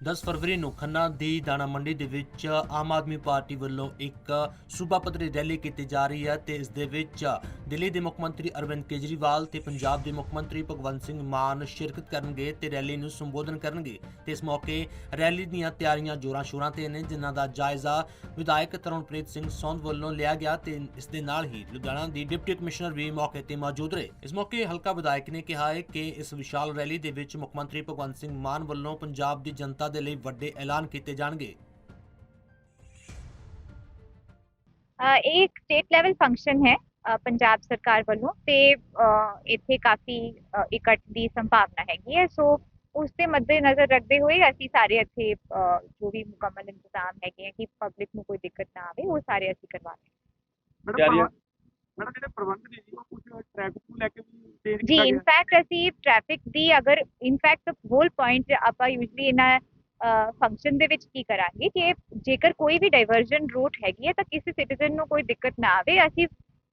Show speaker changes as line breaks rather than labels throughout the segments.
10 ਫਰਵਰੀ ਨੂੰ ਖੰਨਾ ਦੀ ਦਾਣਾ ਮੰਡੀ ਦੇ ਵਿੱਚ ਆਮ ਆਦਮੀ ਪਾਰਟੀ ਵੱਲੋਂ ਇੱਕ ਸੂਬਾ ਪੱਧਰੀ ਰੈਲੀ ਕੀਤੀ ਜਾ ਰਹੀ ਹੈ ਤੇ ਇਸ ਦੇ ਵਿੱਚ ਦਿੱਲੀ ਦੇ ਮੁੱਖ ਮੰਤਰੀ ਅਰਵਿੰਦ ਕੇਜਰੀਵਾਲ ਤੇ ਪੰਜਾਬ ਦੇ ਮੁੱਖ ਮੰਤਰੀ ਭਗਵੰਤ ਸਿੰਘ ਮਾਨ ਸ਼ਿਰਕਤ ਕਰਨਗੇ ਤੇ ਰੈਲੀ ਨੂੰ ਸੰਬੋਧਨ ਕਰਨਗੇ। ਤੇ ਇਸ ਮੌਕੇ ਰੈਲੀ ਦੀਆਂ ਤਿਆਰੀਆਂ ਜੋਰਾਂ ਸ਼ੋਰਾਂ ਤੇ ਨੇ, ਜਿਨ੍ਹਾਂ ਦਾ ਜਾਇਜ਼ਾ ਵਿਧਾਇਕ ਤਰਨਪ੍ਰੀਤ ਸਿੰਘ ਸੌਂਦ ਵੱਲੋਂ ਲਿਆ ਗਿਆ ਤੇ ਇਸ ਦੇ ਨਾਲ ਹੀ ਲੁਧਿਆਣਾ ਦੀ ਡਿਪਟੀ ਕਮਿਸ਼ਨਰ ਵੀ ਮੌਕੇ ਤੇ ਮੌਜੂਦ ਰਹੇ। ਇਸ ਮੌਕੇ ਹਲਕਾ ਵਿਧਾਇਕ ਨੇ ਕਿਹਾ ਹੈ ਕਿ ਇਸ ਵਿਸ਼ਾਲ ਰੈਲੀ ਦੇ ਵਿੱਚ ਮੁੱਖ ਮੰਤਰੀ ਭਗਵੰਤ ਸਿੰਘ ਮਾਨ ਵੱਲੋਂ ਪੰਜਾਬ ਦੀ ਜਨਤਾ ਦੇ ਲਈ ਵੱਡੇ ਐਲਾਨ ਕੀਤੇ ਜਾਣਗੇ।
ਇਹ ਇੱਕ ਸਟੇਟ ਲੈਵਲ ਫੰਕਸ਼ਨ ਹੈ ਪੰਜਾਬ ਸਰਕਾਰ ਵੱਲੋਂ ਤੇ ਇੱਥੇ ਕਾਫੀ ਇਕੱਠ ਦੀ ਸੰਭਾਵਨਾ ਹੈਗੀ ਹੈ। ਸੋ ਉਸ ਦੇ ਮੱਦੇਨਜ਼ਰ ਰੱਖਦੇ ਹੋਏ ਅਸੀਂ ਸਾਰੇ ਇੱਥੇ ਜੋ ਵੀ ਮੁਕੰਮਲ ਇੰਤਜ਼ਾਮ ਹੈਗੇ ਆ ਕਿ ਪਬਲਿਕ ਨੂੰ ਕੋਈ ਦਿੱਕਤ ਨਾ ਆਵੇ ਉਹ ਸਾਰੇ ਅਸੀਂ ਕਰਵਾ ਰਹੇ
ਮੈਡਮ ਜਿਹੜੇ ਪ੍ਰਬੰਧ ਨੇ ਜੀ ਉਹ ਕੁਝ ਟ੍ਰੈਫਿਕ ਨੂੰ ਲੈ ਕੇ ਵੀ ਚੇਂਜ
ਜੀ ਇਨਫੈਕਟ ਅਸੀਂ ਟ੍ਰੈਫਿਕ ਦੀ ਅਗਰ ਇਨਫੈਕਟ ਹੋਲ ਪੁਆਇੰਟ ਆਪਾਂ ਯੂਜੂਲੀ ਇਹਨਾਂ ਫੰਕਸ਼ਨ ਦੇ ਵਿੱਚ ਕੀ ਕਰਾਂਗੇ ਕਿ ਜੇਕਰ ਕੋਈ ਵੀ ਡਾਈਵਰਜਨ ਰੂਟ ਹੈਗੀ ਹੈ ਤਾਂ ਕਿਸੇ ਸਿਟੀਜ਼ਨ ਨੂੰ ਕੋਈ ਦਿੱਕਤ ਨਾ ਆਵੇ। ਅਸੀਂ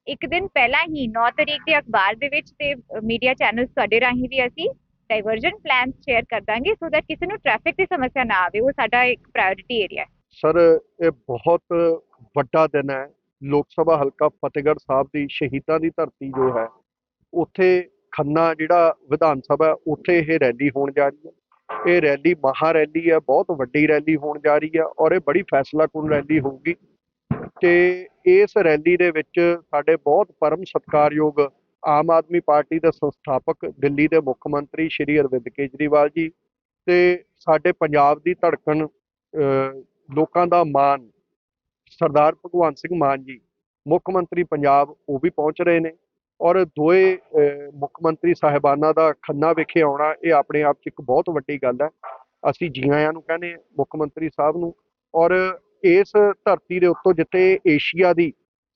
ਇੱਕ ਦਿਨ ਪਹਿਲਾਂ ਹੀ 9 ਤਰੀਕ ਦੇ ਅਖਬਾਰ ਦੇ ਵਿੱਚ ਤੇ ਮੀਡੀਆ ਚੈਨਲਸ ਤੁਹਾਡੇ ਰਾਹੀਂ ਵੀ ਅਸੀਂ ਡਾਈਵਰਜਨ ਪਲਾਨ ਸ਼ੇਅਰ ਕਰ ਦਾਂਗੇ ਸੋ that ਕਿਸੇ ਨੂੰ ਟ੍ਰੈਫਿਕ ਦੀ ਸਮੱਸਿਆ ਨਾ ਆਵੇ। ਉਹ ਸਾਡਾ ਇੱਕ ਪ੍ਰਾਇੋਰਟੀ ਏਰੀਆ ਹੈ।
ਸਰ ਇਹ ਬਹੁਤ ਵੱਡਾ ਦਿਨ ਹੈ। ਲੋਕ ਸਭਾ ਹਲਕਾ ਫਤਿਹਗੜ੍ਹ ਸਾਹਿਬ ਦੀ ਸ਼ਹੀਦਾਂ ਦੀ ਧਰਤੀ ਜੋ ਹੈ, ਉੱਥੇ ਖੰਨਾ ਜਿਹੜਾ ਵਿਧਾਨ ਸਭਾ ਉੱਥੇ ਇਹ ਰੈਲੀ ਹੋਣ ਜਾ ਰਹੀ ਹੈ। ਇਹ ਰੈਲੀ ਮਹਾ ਰੈਲੀ ਹੈ ਬਹੁਤ ਵੱਡੀ ਰੈਲੀ ਹੋਣ ਜਾ ਰਹੀ ਹੈ ਔਰ ਇਹ ਬੜੀ ਫੈਸਲਾਕੁਨ ਰੈਲੀ ਹੋਊਗੀ। ਤੇ ਇਸ ਰੈਲੀ ਦੇ ਵਿੱਚ ਸਾਡੇ ਬਹੁਤ ਪਰਮ ਸਤਿਕਾਰਯੋਗ ਆਮ ਆਦਮੀ ਪਾਰਟੀ ਦੇ ਸੰਸਥਾਪਕ ਦਿੱਲੀ ਦੇ ਮੁੱਖ ਮੰਤਰੀ ਸ਼੍ਰੀ ਅਰਵਿੰਦ ਕੇਜਰੀਵਾਲ ਜੀ ਤੇ ਸਾਡੇ ਪੰਜਾਬ ਦੀ ਧੜਕਣ ਲੋਕਾਂ ਦਾ ਮਾਨ ਸਰਦਾਰ ਭਗਵੰਤ ਸਿੰਘ ਮਾਨ ਜੀ, ਮੁੱਖ ਮੰਤਰੀ ਪੰਜਾਬ ਉਹ ਵੀ ਪਹੁੰਚ ਰਹੇ ਨੇ। ਔਰ ਦੋਏ ਮੁੱਖ ਮੰਤਰੀ ਸਾਹਿਬਾਨਾਂ ਦਾ ਖੰਨਾ ਵਿਖੇ ਆਉਣਾ ਇਹ ਆਪਣੇ ਆਪ 'ਚ ਇੱਕ ਬਹੁਤ ਵੱਡੀ ਗੱਲ ਹੈ ਅਸੀਂ ਜੀ ਆਇਆਂ ਨੂੰ ਕਹਿੰਦੇ ਮੁੱਖ ਮੰਤਰੀ ਸਾਹਿਬ ਨੂੰ ਔਰ ਇਸ ਧਰਤੀ ਦੇ ਉੱਤੋਂ ਜਿੱਥੇ ਏਸ਼ੀਆ ਦੀ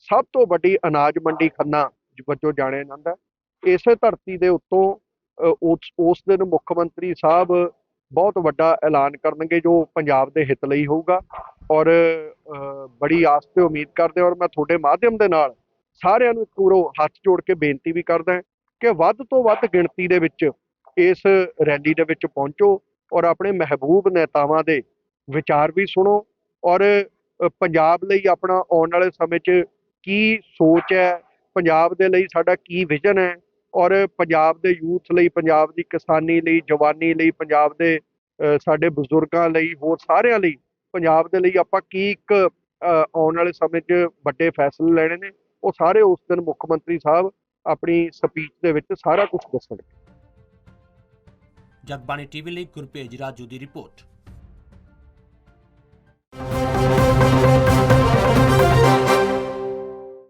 ਸਭ ਤੋਂ ਵੱਡੀ ਅਨਾਜ ਮੰਡੀ ਖੰਨਾ ਵਜੋਂ ਜਾਣਿਆ ਜਾਂਦਾ ਹੈ। ਇਸੇ ਧਰਤੀ ਦੇ ਉੱਤੋਂ ਉਸ ਉਸ ਦਿਨ ਮੁੱਖ ਮੰਤਰੀ ਸਾਹਿਬ ਬਹੁਤ ਵੱਡਾ ਐਲਾਨ ਕਰਨਗੇ ਜੋ ਪੰਜਾਬ ਦੇ ਹਿੱਤ ਲਈ ਹੋਊਗਾ ਔਰ ਬੜੀ ਆਸ ਤੇ ਉਮੀਦ ਕਰਦੇ ਔਰ ਮੈਂ ਤੁਹਾਡੇ ਮਾਧਿਅਮ ਦੇ ਨਾਲ ਸਾਰਿਆਂ ਨੂੰ ਇੱਕ ਹੱਥ ਜੋੜ ਕੇ ਬੇਨਤੀ ਵੀ ਕਰਦਾ ਹਾਂ ਕਿ ਵੱਧ ਤੋਂ ਵੱਧ ਗਿਣਤੀ ਦੇ ਵਿੱਚ ਇਸ ਰੈਲੀ ਦੇ ਵਿੱਚ ਪਹੁੰਚੋ ਔਰ ਆਪਣੇ ਮਹਿਬੂਬ ਨੇਤਾਵਾਂ ਦੇ ਵਿਚਾਰ ਵੀ ਸੁਣੋ ਔਰ ਪੰਜਾਬ ਲਈ ਆਪਣਾ ਆਉਣ ਵਾਲੇ ਸਮੇਂ 'ਚ ਕੀ ਸੋਚ ਹੈ, ਪੰਜਾਬ ਦੇ ਲਈ ਸਾਡਾ ਕੀ ਵਿਜ਼ਨ ਹੈ ਔਰ ਪੰਜਾਬ ਦੇ ਯੂਥ ਲਈ, ਪੰਜਾਬ ਦੀ ਕਿਸਾਨੀ ਲਈ, ਜਵਾਨੀ ਲਈ, ਪੰਜਾਬ ਦੇ ਸਾਡੇ ਬਜ਼ੁਰਗਾਂ ਲਈ, ਹੋਰ ਸਾਰਿਆਂ ਲਈ ਪੰਜਾਬ ਦੇ ਲਈ ਆਪਾਂ ਕੀ ਇੱਕ ਆਉਣ ਵਾਲੇ ਸਮੇਂ 'ਚ ਵੱਡੇ ਫੈਸਲੇ ਲੈਣੇ ਨੇ ਉਹ ਸਾਰੇ ਉਸ ਦਿਨ ਮੁੱਖ ਮੰਤਰੀ ਸਾਹਿਬ ਆਪਣੀ ਸਪੀਚ ਦੇ ਵਿੱਚ ਸਾਰਾ ਕੁਝ ਦੱਸਣਗੇ।
ਜਗਬਾਣੀ ਟੀਵੀ ਲਈ ਗੁਰਪੇਜ ਰਾਜੂ ਦੀ ਰਿਪੋਰਟ।